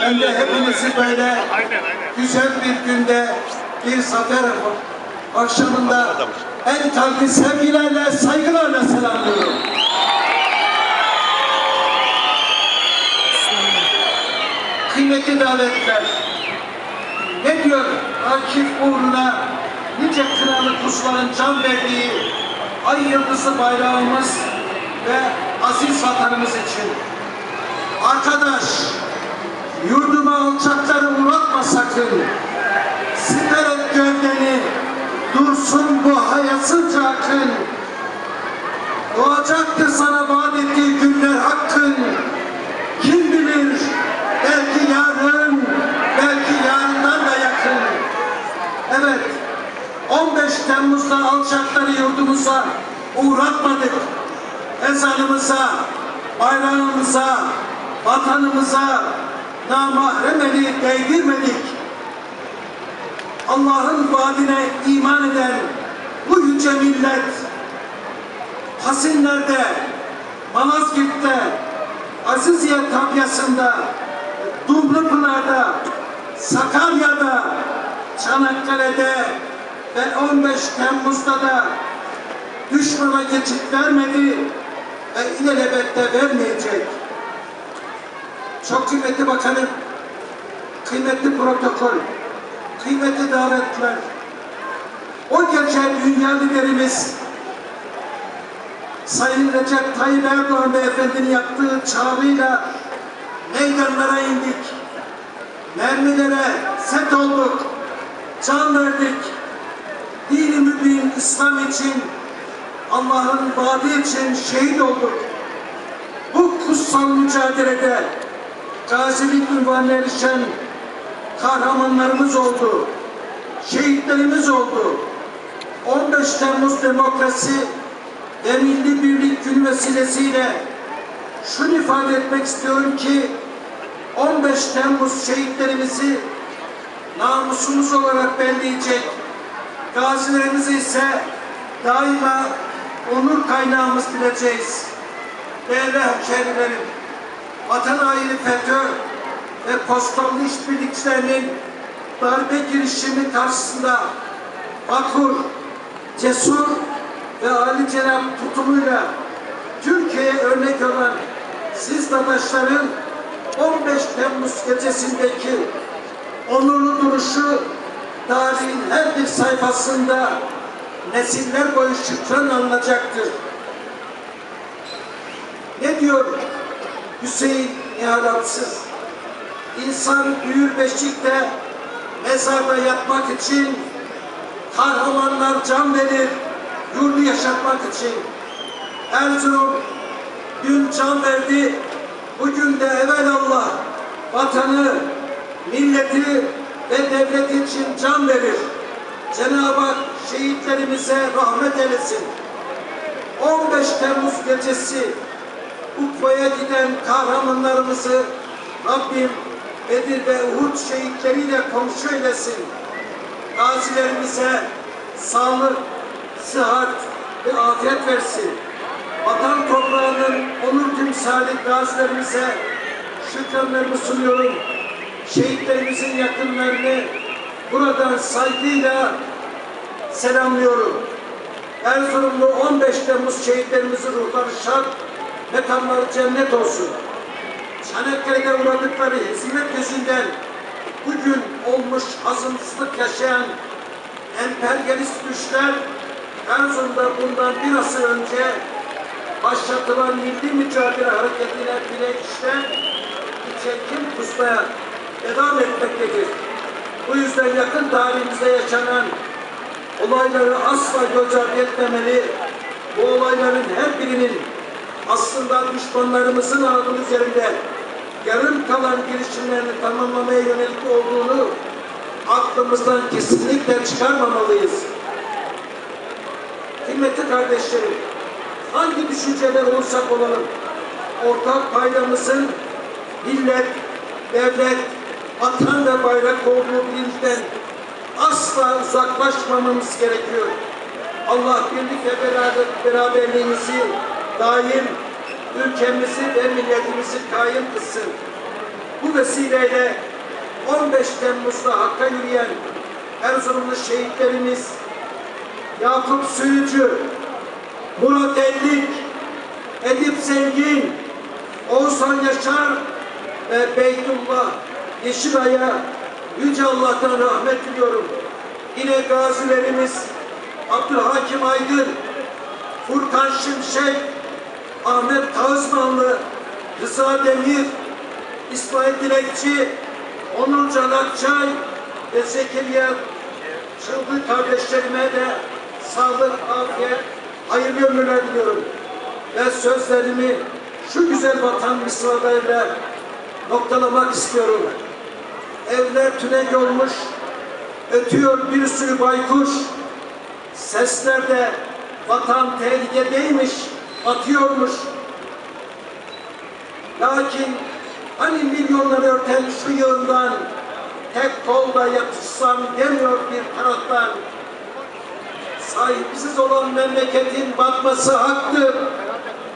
ben de hepinizi böyle güzel bir günde bir zafer akşamında en kalbi sevgilerle, saygılarla selamlıyorum. Kıymetli davetler, ne diyor Akif uğruna nice kınalı kuşların can verdiği ay yıldızlı bayrağımız ve aziz vatanımız için. Arkadaş, yurduma alçakları uğratma sakın. Siper et gövdeni, dursun bu hayasızca akın. Doğacaktır sana vaat ettiği günler hakkın. Kim bilir, belki yarın, belki yarından da yakın. Evet, 15 Temmuz'da alçakları yurdumuza uğratmadık. Ezanımıza, bayrağımıza, vatanımıza namahremeli değdirmedik. Allah'ın vaadine iman eden bu yüce millet Hasinler'de, Malazgirt'te, Aziziye Tabyası'nda, Dumlupınar'da, Sakarya'da, Çanakkale'de ve 15 Temmuz'da da düşmana geçit vermedi ve ilelebette vermeyecek. Çok kıymetli bakanım, kıymetli protokol, kıymetli davetler, o gece dünya liderimiz Sayın Recep Tayyip Erdoğan Beyefendi'nin yaptığı çağrıyla meydanlara indik. Mermilere set olduk. Can verdik. Dini mübin İslam için, Allah'ın vaadi için şehit olduk. Bu kutsal mücadelede gazilik ünvanına erişen kahramanlarımız oldu. Şehitlerimiz oldu. 15 Temmuz demokrasi ve Milli Birlik Günü vesilesiyle şunu ifade etmek istiyorum ki 15 Temmuz şehitlerimizi namusumuz olarak belleyecek, gazilerimizi ise daima onur kaynağımız bileceğiz. Değerli hemşehrilerim, vatan haini FETÖ ve postalı işbirlikçilerinin darbe girişimi karşısında vakur, cesur ve Ali Cenab tutumuyla Türkiye'ye örnek olan siz dadaşların 15 Temmuz gecesindeki onurlu duruşu tarihin her bir sayfasında nesiller boyu şükran alınacaktır. Ne diyor Hüseyin Nihal Atsız? İnsan büyür beşikte mezarda yatmak için kahramanlar can verir, yurdu yaşatmak için. Erzurum dün can verdi, bugün de evvelallah vatanı, milleti ve devleti için can verir. Cenab-ı Hak şehitlerimize rahmet eylesin. 15 Temmuz gecesi Ukba'ya giden kahramanlarımızı Rabbim Bedir ve Uhud şehitleriyle komşu eylesin. Gazilerimize sağlık, sıhhat ve afiyet versin. Vatan toprağının onur timsali gazilerimize şükranlarımı sunuyorum. Şehitlerimizin yakınlarını buradan saygıyla selamlıyorum. Erzurumlu 15 Temmuz şehitlerimizin ruhları şad, mekanları cennet olsun. Çanakkale'de uğradıkları hizmet yüzünden bugün olmuş azımsızlık yaşayan emperyalist güçler Erzurum'da bundan bir asır önce başlatılan milli mücadele hareketine işte çekim kusmaya devam etmektedir. Bu yüzden yakın tarihimizde yaşanan olayları asla göz ardı etmemeli. Bu olayların her birinin aslında düşmanlarımızın adı üzerinde yarım kalan girişimlerini tamamlamaya yönelik olduğunu aklımızdan kesinlikle çıkarmamalıyız. Kıymetli kardeşlerim, hangi düşünceler olursak olalım, ortak paydamızın millet, devlet, vatan ve bayrak olduğu bilincden asla uzaklaşmamamız gerekiyor. Allah birlik ve beraber, beraberliğimizi daim ülkemizi ve milletimizi kaim kılsın. Bu vesileyle 15 Temmuz'da Hakk'a yürüyen Erzurumlu şehitlerimiz Yakup Suyucu, Murat Ellik, Edip Zengin, Oğuzhan Yaşar ve Beytullah Yeşilay'a Yüce Allah'tan rahmet diliyorum. Yine gazilerimiz Abdülhakim Aydın, Furkan Şimşek, Ahmet Kağızmanlı, Rıza Demir, İsmail Dilekçi, Onur Can Akçay ve Zekeriya Çılgın kardeşlerime de sağlık, afiyet, hayırlı ömürler diliyorum. Ve sözlerimi şu güzel vatan misralarıyla noktalamak istiyorum. Evler tünek olmuş, ötüyor bir sürü baykuş. Seslerde vatan tehlikedeymiş, atıyormuş. Lakin hani milyonları örten şu yığından tek kolda yatışsam demiyor bir taraftan. Sahipsiz olan memleketin batması haktır.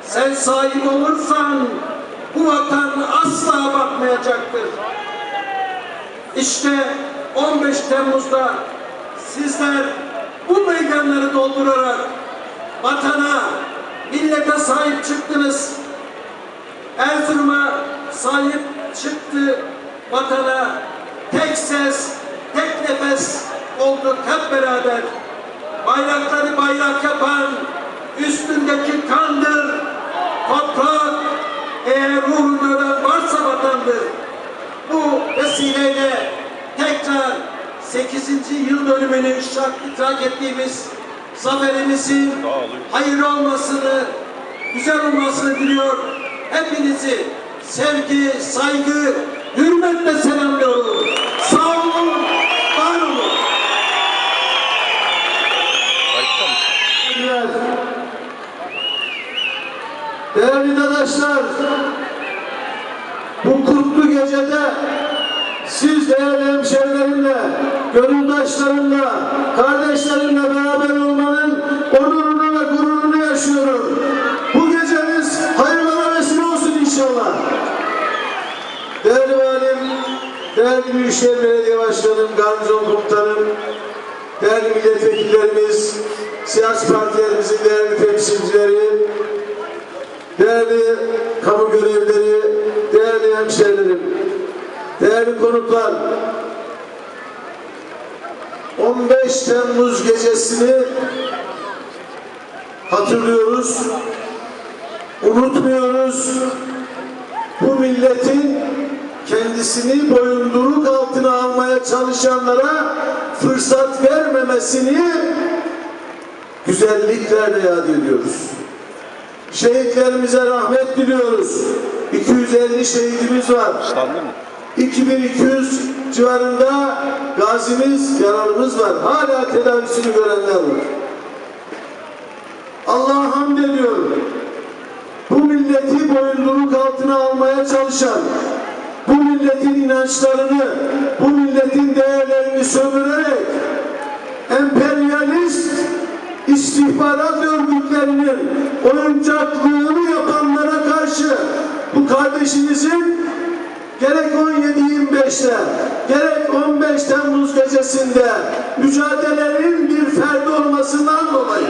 Sen sahip olursan bu vatan asla batmayacaktır. İşte 15 Temmuz'da sizler bu meydanları doldurarak vatana, millete sahip çıktınız. Erzurum'a sahip çıktı vatana tek ses, tek nefes olduk hep beraber. Bayrakları bayrak yapan üstündeki kandır, toprak, eğer ruhunda da varsa vatandır. Bu vesileyle tekrar 8. yıl dönümünü idrak ettiğimiz zaferimizin hayırlı olmasını, güzel olmasını diliyor. Hepinizi sevgi, saygı, hürmetle selamlıyorum. Sağ olun, var olun. Değerli arkadaşlar, bu kutlu gecede siz değerli hemşerilerimle, gönüldaşlarımla, kardeşlerimle beraber olmanın onurunu ve gururunu yaşıyorum. Bu geceniz hayırlara vesile olsun inşallah. Değerli valim, değerli Büyükşehir Belediye Başkanım, Garnizon Komutanım, değerli milletvekillerimiz, siyasi partilerimizin değerli temsilcileri, değerli kamu görevlileri, değerli hemşehrilerim, değerli konuklar, 15 Temmuz gecesini hatırlıyoruz, unutmuyoruz. Bu milletin kendisini boyunduruk altına almaya çalışanlara fırsat vermemesini güzelliklerle yad ediyoruz. Şehitlerimize rahmet diliyoruz. 250 şehidimiz var. Standı mı? 2200 civarında gazimiz, yararımız var. Hala tedavisini görenler var. Allah'a hamd ediyorum. Bu milleti boyunduruk altına almaya çalışan, bu milletin inançlarını, bu milletin değerlerini sömürerek emperyalist istihbarat örgütlerinin oyuncaklığını yapanlara karşı bu kardeşimizin gerek 17-25'te gerek 15 Temmuz gecesinde mücadelelerin bir ferdi olmasından dolayı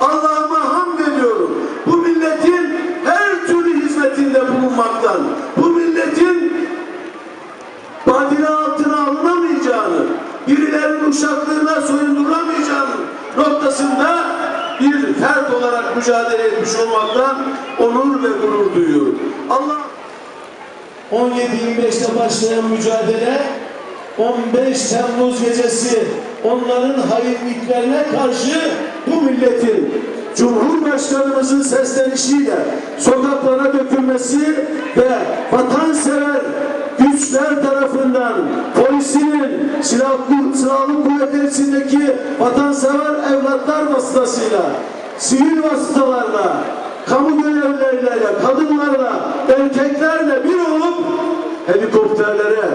Allah'ıma hamd ediyorum. Bu milletin her türlü hizmetinde bulunmaktan, bu milletin badine altına alınamayacağını, birilerinin uşaklığına soyunduramayacağını noktasında bir fert olarak mücadele etmiş olmaktan onur ve gurur duyuyorum. Allah 17-25'te başlayan mücadele 15 Temmuz gecesi onların hainliklerine karşı bu milletin Cumhurbaşkanımızın seslenişiyle sokaklara dökülmesi ve vatansever güçler tarafından polisinin silahlı, silahlı kuvvetler içindeki vatansever evlatlar vasıtasıyla sivil vasıtalarla kamu ailelerle, kadınlarla, erkeklerle bir olup helikopterlere,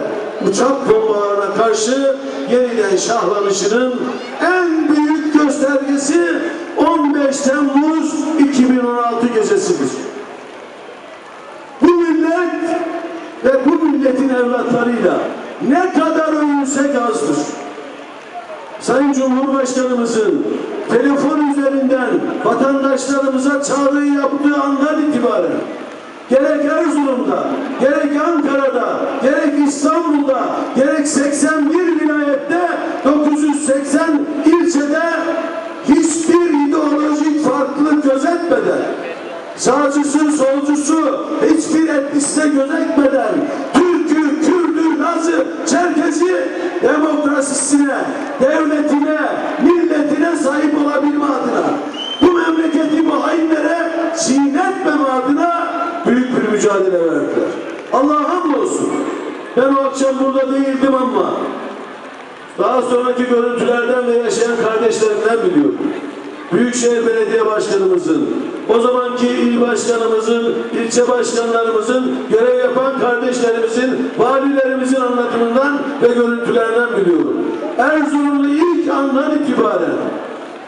uçak bombalarına karşı yeniden şahlanışının en büyük göstergesi 15 Temmuz 2016 gecesidir. Bu millet ve bu milletin evlatlarıyla ne kadar övünsek azdır. Sayın Cumhurbaşkanımızın telefon üzerinden vatandaşlarımıza çağrı yaptığı andan itibaren gerek Erzurum'da, gerek Ankara'da, gerek İstanbul'da, gerek 81 vilayette, 980 ilçede hiçbir ideolojik farklılık gözetmeden, sağcısı, solcusu, hiçbir etnisite gözetmeden, Türk'ü, Kürd'ü, Laz'ı, Çerkezi demokrasisine, devletine, milletine sahip olabilme adına, bu memleketi bu hainlere çiğnetmeme adına büyük bir mücadele verdiler. Allah'a hamdolsun. Ben o akşam burada değildim ama daha sonraki görüntülerden ve yaşayan kardeşlerimden biliyorum. Büyükşehir Belediye Başkanımızın, o zamanki il başkanımızın, ilçe başkanlarımızın, görev yapan kardeşlerimizin, valilerimizin anlatımından ve görüntülerden biliyorum. Erzurumlu ilk andan itibaren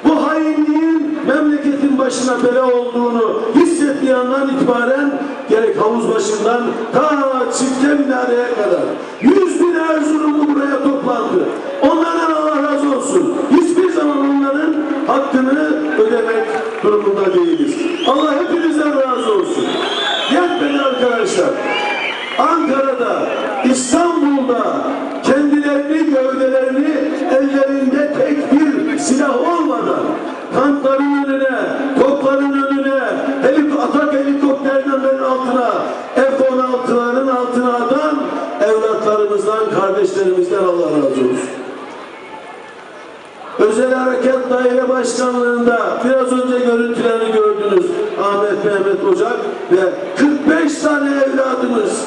bu hainliğin memleketin başına bela olduğunu hissettiği andan itibaren gerek havuz başından ta çifte minareye kadar yüz bin Erzurumlu buraya toplandı. Onlardan Allah razı olsun. Hiçbir zaman onların hakkını ödemek durumunda değiliz. Allah hepinizden razı olsun. Yetmedi arkadaşlar. Ankara'da, razı olsun. Özel Harekat Daire Başkanlığı'nda biraz önce görüntülerini gördünüz. Ahmet Mehmet Ocak ve 45 tane evladımız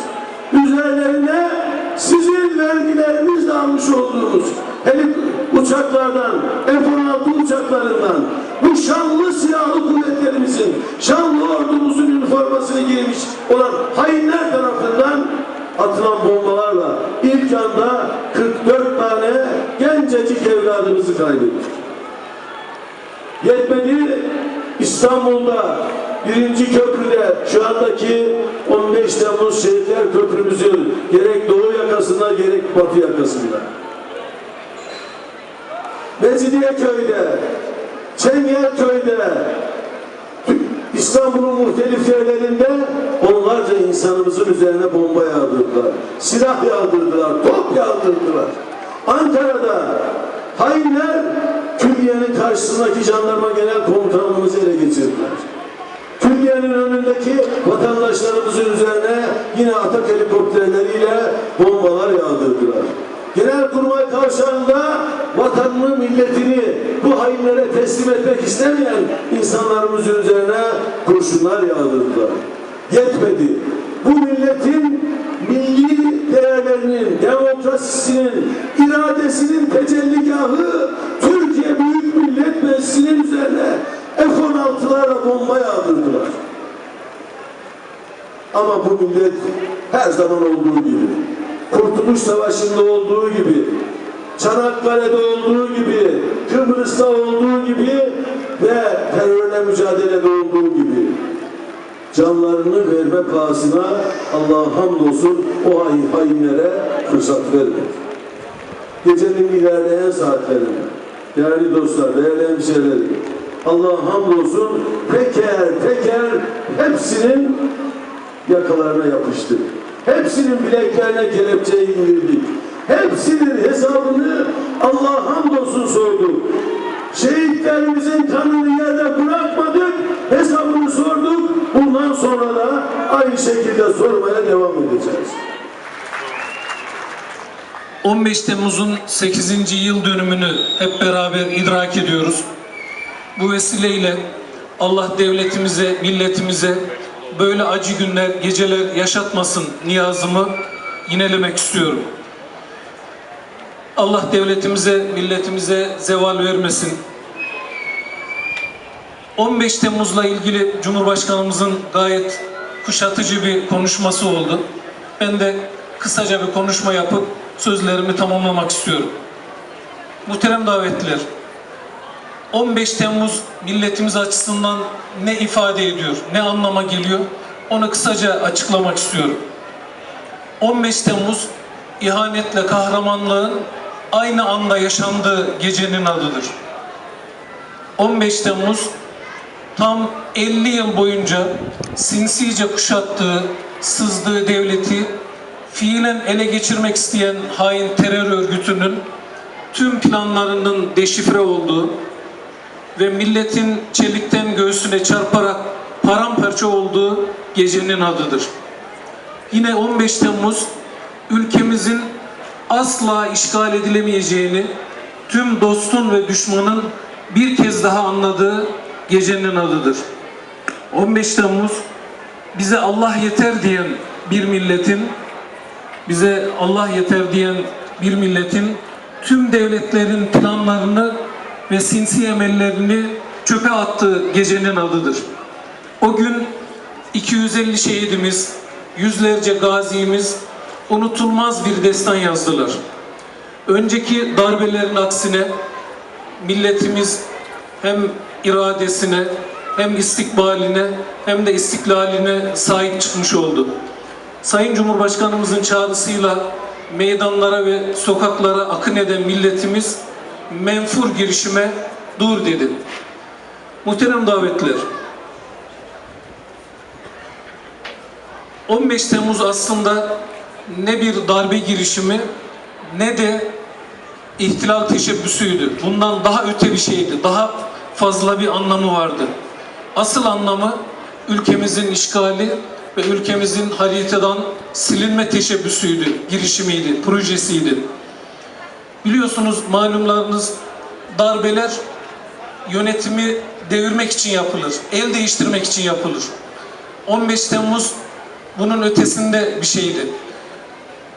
üzerlerine sizin vergilerinizle almış olduğunuz helik uçaklardan, F-16 gencecik evladımızı kaybettik. Yetmedi İstanbul'da birinci köprüde şu andaki 15 Temmuz Şehitler Köprümüzün gerek doğu yakasında gerek batı yakasında. Mecidiyeköy'de, Çengelköy'de, İstanbul'un muhtelif yerlerinde onlarca insanımızın üzerine bomba yağdırdılar. Silah yağdırdılar, top yağdırdılar. Ankara'da hainler Külliye'nin karşısındaki jandarma genel komutanlığımızı ele geçirdiler. Külliye'nin önündeki vatandaşlarımızın üzerine yine atak helikopterleriyle bombalar yağdırdılar. Genelkurmay kavşağında vatanını, milletini bu hainlere teslim etmek istemeyen insanlarımızın üzerine kurşunlar yağdırdılar. Yetmedi. Bu milletin değerlerinin, demokrasisinin, iradesinin tecelligahı Türkiye Büyük Millet Meclisi'nin üzerine F-16'larla bomba yağdırdılar. Ama bu millet her zaman olduğu gibi, Kurtuluş Savaşı'nda olduğu gibi, Çanakkale'de olduğu gibi, Kıbrıs'ta olduğu gibi ve terörle mücadelede olduğu canlarını verme pahasına Allah'a hamdolsun o hain hainlere fırsat vermedi. Gecenin ilerleyen saatlerinde değerli dostlar, değerli hemşehrilerim Allah'a hamdolsun teker teker hepsinin yakalarına yapıştık. Hepsinin bileklerine kelepçeyi indirdik. Hepsinin hesabını Allah'a hamdolsun sorduk. Şehitlerimizin kanını yerde bırakmadık, hesabını sorduk. Bundan sonra da aynı şekilde sormaya devam edeceğiz. 15 Temmuz'un 8. yıl dönümünü hep beraber idrak ediyoruz. Bu vesileyle Allah devletimize, milletimize böyle acı günler, geceler yaşatmasın niyazımı yinelemek istiyorum. Allah devletimize, milletimize zeval vermesin. 15 Temmuz'la ilgili Cumhurbaşkanımızın gayet kuşatıcı bir konuşması oldu. Ben de kısaca bir konuşma yapıp sözlerimi tamamlamak istiyorum. Muhterem davetliler, 15 Temmuz milletimiz açısından ne ifade ediyor, ne anlama geliyor onu kısaca açıklamak istiyorum. 15 Temmuz ihanetle kahramanlığın aynı anda yaşandığı gecenin adıdır. 15 Temmuz tam 50 yıl boyunca sinsice kuşattığı, sızdığı devleti fiilen ele geçirmek isteyen hain terör örgütünün tüm planlarının deşifre olduğu ve milletin çelikten göğsüne çarparak paramparça olduğu gecenin adıdır. Yine 15 Temmuz ülkemizin asla işgal edilemeyeceğini tüm dostun ve düşmanın bir kez daha anladığı gecenin adıdır. 15 Temmuz bize Allah yeter diyen bir milletin bize Allah yeter diyen bir milletin tüm devletlerin planlarını ve sinsi emellerini çöpe attığı gecenin adıdır. O gün 250 şehidimiz, yüzlerce gazimiz unutulmaz bir destan yazdılar. Önceki darbelerin aksine milletimiz hem iradesine hem istikbaline hem de istiklaline sahip çıkmış oldu. Sayın Cumhurbaşkanımızın çağrısıyla meydanlara ve sokaklara akın eden milletimiz menfur girişime dur dedi. Muhterem davetler, 15 Temmuz aslında ne bir darbe girişimi ne de ihtilal teşebbüsüydü. Bundan daha öte bir şeydi. Daha fazla bir anlamı vardı. Asıl anlamı ülkemizin işgali ve ülkemizin haritadan silinme teşebbüsüydü, girişimiydi, projesiydi. Biliyorsunuz malumlarınız darbeler yönetimi devirmek için yapılır, el değiştirmek için yapılır. 15 Temmuz bunun ötesinde bir şeydi.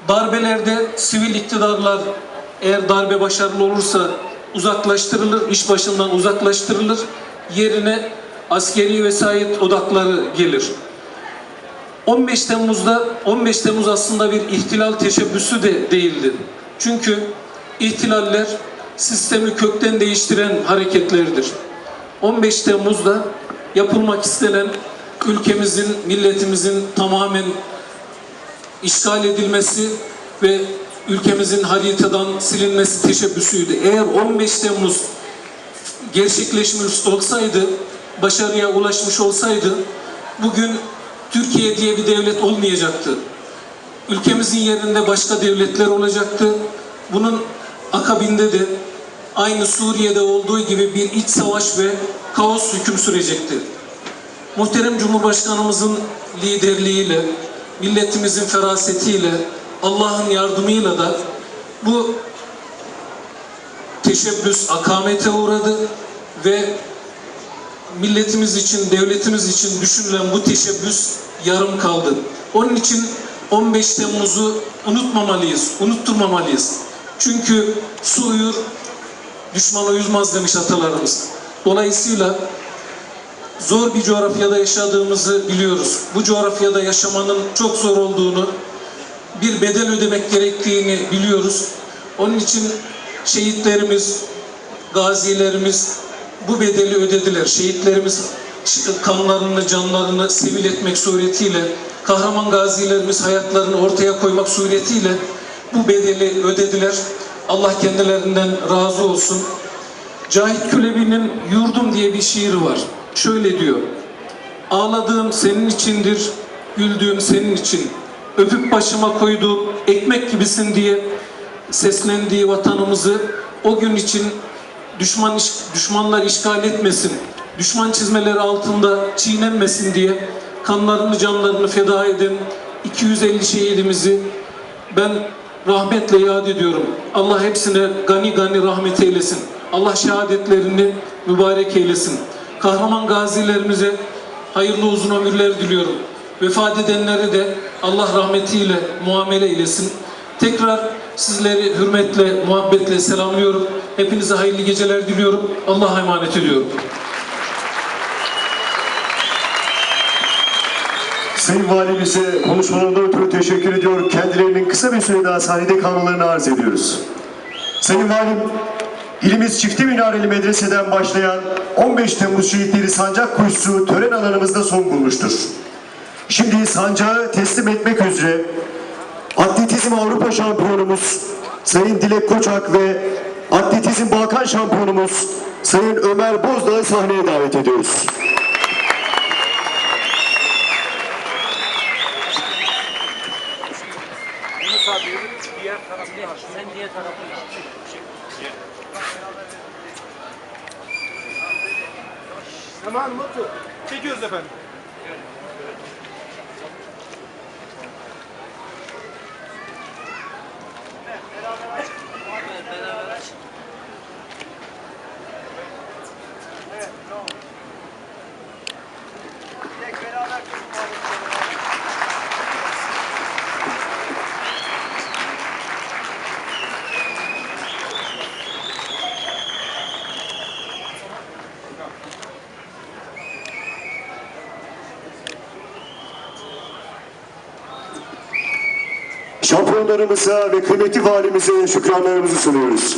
Darbelerde sivil iktidarlar eğer darbe başarılı olursa uzaklaştırılır, iş başından uzaklaştırılır. Yerine askeri vesayet odakları gelir. 15 Temmuz'da 15 Temmuz aslında bir ihtilal teşebbüsü de değildi. Çünkü ihtilaller sistemi kökten değiştiren hareketlerdir. 15 Temmuz'da yapılmak istenen ülkemizin, milletimizin tamamen işgal edilmesi ve ülkemizin haritadan silinmesi teşebbüsüydü. Eğer 15 Temmuz gerçekleşmiş olsaydı, başarıya ulaşmış olsaydı bugün Türkiye diye bir devlet olmayacaktı. Ülkemizin yerinde başka devletler olacaktı. Bunun akabinde de aynı Suriye'de olduğu gibi bir iç savaş ve kaos hüküm sürecekti. Muhterem Cumhurbaşkanımızın liderliğiyle, milletimizin ferasetiyle, Allah'ın yardımıyla da bu teşebbüs akamete uğradı ve milletimiz için, devletimiz için düşünülen bu teşebbüs yarım kaldı. Onun için 15 Temmuz'u unutmamalıyız, unutturmamalıyız. Çünkü su uyur, düşman uyuzmaz demiş atalarımız. Dolayısıyla zor bir coğrafyada yaşadığımızı biliyoruz. Bu coğrafyada yaşamanın çok zor olduğunu, bir bedel ödemek gerektiğini biliyoruz. Onun için şehitlerimiz, gazilerimiz bu bedeli ödediler. Şehitlerimiz kanlarını, canlarını sevil etmek suretiyle, kahraman gazilerimiz hayatlarını ortaya koymak suretiyle bu bedeli ödediler. Allah kendilerinden razı olsun. Cahit Külebi'nin Yurdum diye bir şiiri var. Şöyle diyor. Ağladığım senin içindir, güldüğüm senin için. Öpüp başıma koyduğum ekmek gibisin diye seslendiği vatanımızı o gün için düşman iş- düşmanlar işgal etmesin, düşman çizmeleri altında çiğnenmesin diye kanlarını canlarını feda eden 250 şehidimizi ben rahmetle yad ediyorum. Allah hepsine gani gani rahmet eylesin. Allah şehadetlerini mübarek eylesin. Kahraman gazilerimize hayırlı uzun ömürler diliyorum. Vefat edenlere de Allah rahmetiyle muamele eylesin. Tekrar sizleri hürmetle, muhabbetle selamlıyorum. Hepinize hayırlı geceler diliyorum. Allah'a emanet ediyorum. Sayın Valimize konuşmalarından ötürü teşekkür ediyor. Kendilerinin kısa bir süre daha sahnede kalmalarını arz ediyoruz. Sayın Valim, ilimiz Çifte Minareli Medrese'den başlayan 15 Temmuz Şehitleri Sancak Koşusu tören alanımızda son bulmuştur. Şimdi sancağı teslim etmek üzere Atletizm Avrupa şampiyonumuz Sayın Dilek Koçak ve Atletizm Balkan şampiyonumuz Sayın Ömer Bozdağ'ı sahneye davet ediyoruz. Diğer tarafı yap. Çekiyoruz efendim. Şampiyonlarımıza ve kıymetli valimize şükranlarımızı sunuyoruz.